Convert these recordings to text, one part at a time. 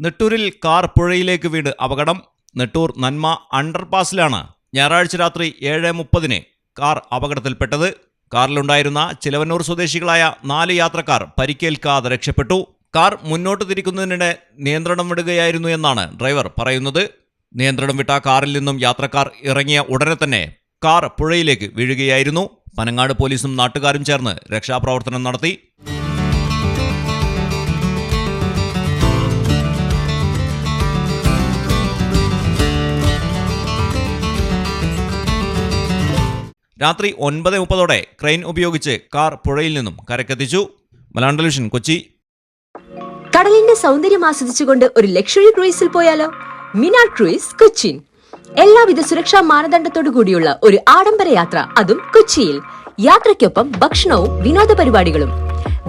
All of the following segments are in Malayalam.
നെട്ടൂരിൽ കാർ പുഴയിലേക്ക് വീണ് അപകടം. നെട്ടൂർ നന്മ അണ്ടർപാസിലാണ്. ഞായറാഴ്ച രാത്രി ഏഴ് മുപ്പതിന് കാർ അപകടത്തിൽപ്പെട്ടത്. കാറിലുണ്ടായിരുന്ന ചിലവന്നൂർ സ്വദേശികളായ നാല് യാത്രക്കാർ പരിക്കേൽക്കാതെ രക്ഷപ്പെട്ടു. കാർ മുന്നോട്ട് തിരിക്കുന്നതിനിടെ നിയന്ത്രണം വിടുകയായിരുന്നു എന്നാണ് ഡ്രൈവർ പറയുന്നത്. നിയന്ത്രണം വിട്ട കാറിൽ നിന്നും യാത്രക്കാർ ഇറങ്ങിയ ഉടനെ തന്നെ കാർ പുഴയിലേക്ക് വീഴുകയായിരുന്നു. പനങ്ങാട് പോലീസും നാട്ടുകാരും ചേർന്ന് രക്ഷാപ്രവർത്തനം നടത്തി. രാത്രി ഒൻപത് മുപ്പതോടെ ക്രെയിൻ ഉപയോഗിച്ച് കാർ പുഴയിൽ നിന്നും കരക്കെത്തിച്ചു. മലയാളം ടെലിവിഷൻ കൊച്ചി. കടലിന്റെ സൗന്ദര്യം ആസ്വദിച്ചുകൊണ്ട് ഒരു ലക്ഷറി ക്രൂയിസിൽ പോയാലോ? മിനാ ക്രൂയിസ് കൊച്ചിൻ എല്ലാവിധ സുരക്ഷാ മാനദണ്ഡത്തോടു കൂടിയുള്ള ഒരു ആഡംബര യാത്ര അതും കൊച്ചിയിൽ. യാത്രയ്ക്കൊപ്പം ഭക്ഷണവും വിനോദ പരിപാടികളും.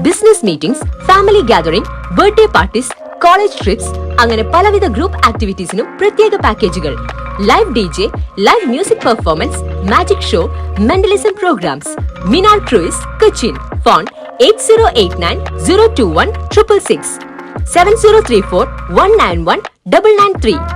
Business meetings family gathering birthday parties college trips അങ്ങനെ പലവിധ ഗ്രൂപ്പ് ആക്ടിവിറ്റീസിനും പ്രത്യേക പാക്കേജുകൾ. Live D J live music performance magic show, Mendelism programs, Minar Cruise, Kuchin, Font 8089 021 triple six, seven zero three four one nine one double nine three.